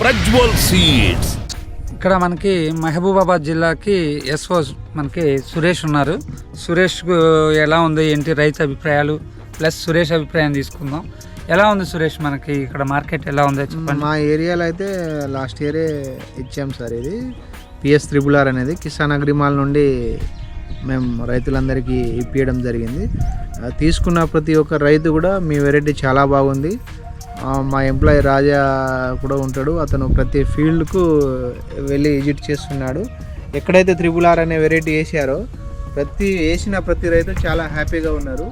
Prajwal seeds. ఇక్కడ మనకి మహబూబాబాద్ జిల్లాకి ఎస్ఓ మనకి సురేష్ ఉన్నారు. సురేష్ ఎలా ఉంది? ఏంటి రైతు అభిప్రాయాలు? ప్లస్ సురేష్ అభిప్రాయం తీసుకుందాం. ఎలా ఉంది సురేష్ మనకి ఇక్కడ మార్కెట్? ఎలా ఉందో? చెప్పండి. మా ఏరియాలో అయితే లాస్ట్ ఇయరే ఇచ్చాం సార్ ఇది. పిఎస్ త్రిబుల్ ఆర్ అనేది కిసాన్ అగ్రిమాల్ నుండి మేము రైతులందరికీ ఇప్పించడం జరిగింది. తీసుకున్న ప్రతి ఒక్క రైతు కూడా మీ వెరైటీ చాలా బాగుంది. మా ఎంప్లాయీ రాజా కూడా ఉంటాడు. అతను ప్రతి ఫీల్డ్కు వెళ్ళి విజిట్ చేస్తున్నాడు. ఎక్కడైతే త్రిబుల్ ఆర్ అనే వెరైటీ వేసారో ప్రతి వేసిన ప్రతి రైతు చాలా హ్యాపీగా ఉన్నారు.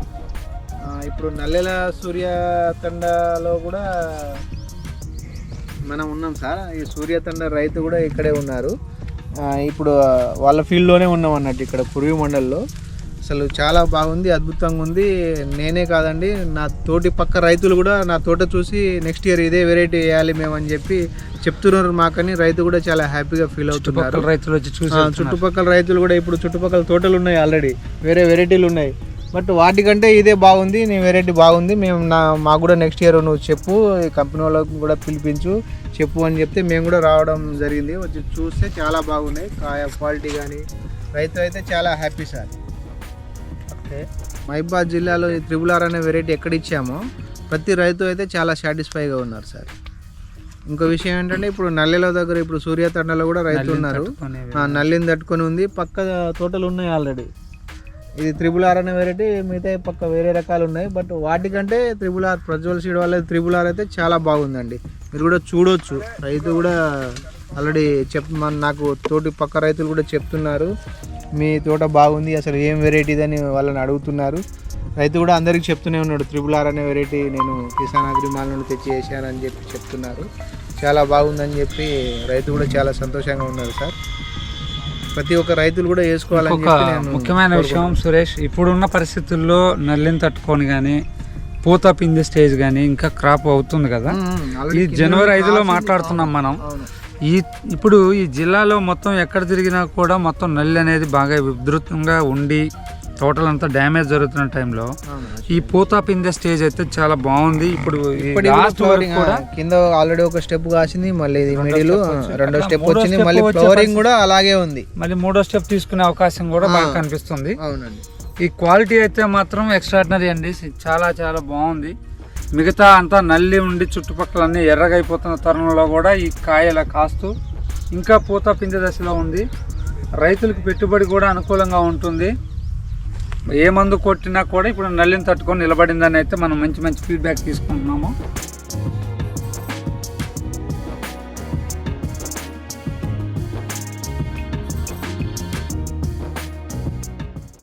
ఇప్పుడు నల్లెల సూర్య తండలో కూడా మనం ఉన్నాం సార్. ఈ సూర్యతండ రైతు కూడా ఇక్కడే ఉన్నారు. ఇప్పుడు వాళ్ళ ఫీల్డ్లోనే ఉన్నాం అన్నట్టు ఇక్కడ పురుగు మండల్లో. అసలు చాలా బాగుంది అద్భుతంగా ఉంది. నేనే కాదండి నా తోటి పక్క రైతులు కూడా నా తోట చూసి నెక్స్ట్ ఇయర్ ఇదే వెరైటీ వేయాలి మేము అని చెప్పి చెప్తున్నారు మాకని. రైతు కూడా చాలా హ్యాపీగా ఫీల్ అవుతున్నారు. రైతులు వచ్చి చుట్టుపక్కల రైతులు కూడా ఇప్పుడు చుట్టుపక్కల తోటలు ఉన్నాయి ఆల్రెడీ వేరే వెరైటీలు ఉన్నాయి. బట్ వాటికంటే ఇదే బాగుంది నీ వెరైటీ బాగుంది. మేము నా మాకు కూడా నెక్స్ట్ ఇయర్ నువ్వు చెప్పు ఈ కంపెనీ వాళ్ళకు కూడా పిలిపించు చెప్పు అని చెప్తే మేము కూడా రావడం జరిగింది. వచ్చి చూస్తే చాలా బాగున్నాయి కాయ క్వాలిటీ కానీ రైతు అయితే చాలా హ్యాపీ సార్. మహిబాద్ జిల్లాలో ఈ త్రిబుల్ ఆర్ అనే వెరైటీ ఎక్కడ ఇచ్చామో ప్రతి రైతు అయితే చాలా సాటిస్ఫైగా ఉన్నారు సార్. ఇంకో విషయం ఏంటంటే ఇప్పుడు నల్లెల దగ్గర ఇప్పుడు సూర్యతండలో కూడా రైతులు ఉన్నారు. ఆ, నల్లిని తట్టుకొని ఉంది. పక్క తోటలు ఉన్నాయి ఆల్రెడీ. ఇది త్రిబుల్ ఆర్ అనే వెరైటీ మిగతా పక్క వేరే రకాలు ఉన్నాయి. బట్ వాటికంటే త్రిబుల్ ఆర్ ప్రజ్వల్ సీడ్ వాళ్ళ త్రిబుల్ ఆర్ అయితే చాలా బాగుందండి. మీరు కూడా చూడొచ్చు. రైతు కూడా ఆల్రెడీ చెప్ నాకు తోటి పక్క రైతులు కూడా చెప్తున్నారు. మీ తోట బాగుంది అసలు ఏం వెరైటీ అని వాళ్ళని అడుగుతున్నారు. రైతు కూడా అందరికీ చెప్తూనే ఉన్నాడు త్రిబుల్ ఆర్ అనే వెరైటీ నేను కిసాన్ అగ్రిమాల్ నుండి తెచ్చి వేసానని చెప్పి చెప్తున్నారు. చాలా బాగుందని చెప్పి రైతు కూడా చాలా సంతోషంగా ఉన్నారు సార్. ప్రతి ఒక్క రైతులు కూడా వేసుకోవాలని ముఖ్యమైన విషయం సురేష్ ఇప్పుడున్న పరిస్థితుల్లో నల్లిని తట్టుకొని కానీ పూత పిండి స్టేజ్ కానీ ఇంకా క్రాప్ అవుతుంది కదా. ఈ జనవరి ఐదులో మాట్లాడుతున్నాం మనం. ఈ ఇప్పుడు ఈ జిల్లాలో మొత్తం ఎక్కడ తిరిగినా కూడా మొత్తం నల్లి అనేది బాగా విస్తృతంగా ఉండి తోటలంతా డ్యామేజ్ జరుగుతున్న టైంలో. ఈ పూత పిందె స్టేజ్ అయితే చాలా బాగుంది ఇప్పుడు కూడా లాస్ట్ వరకు flowering, కూడా ఆ, కింద ఆల్రెడీ ఒక స్టెప్ కాసింది మళ్ళీ ఇది మిడిల్. రెండో స్టెప్ వచ్చింది మళ్ళీ వచ్చే ఫ్లవరింగ్ కూడా అలాగే ఉంది మళ్ళీ మూడో స్టెప్ తీసుకునే అవకాశం కూడా బాగా. కనిపిస్తుంది అవునండి ఈ క్వాలిటీ అయితే మాత్రం ఎక్స్ట్రాడినరీ అండి చాలా చాలా బాగుంది మిగతా అంతా నల్లి ఉండి చుట్టుపక్కల ఎర్రగైపోతున్న తరుణంలో కూడా ఈ కాయల కాస్తూ ఇంకా పూత పింజ దశలో ఉంది. రైతులకు పెట్టుబడి కూడా అనుకూలంగా ఉంటుంది. ఏ మందు కొట్టినా కూడా ఇప్పుడు నల్లిని తట్టుకొని నిలబడిందని అయితే మనం మంచి మంచి ఫీడ్బ్యాక్ తీసుకుంటున్నాము.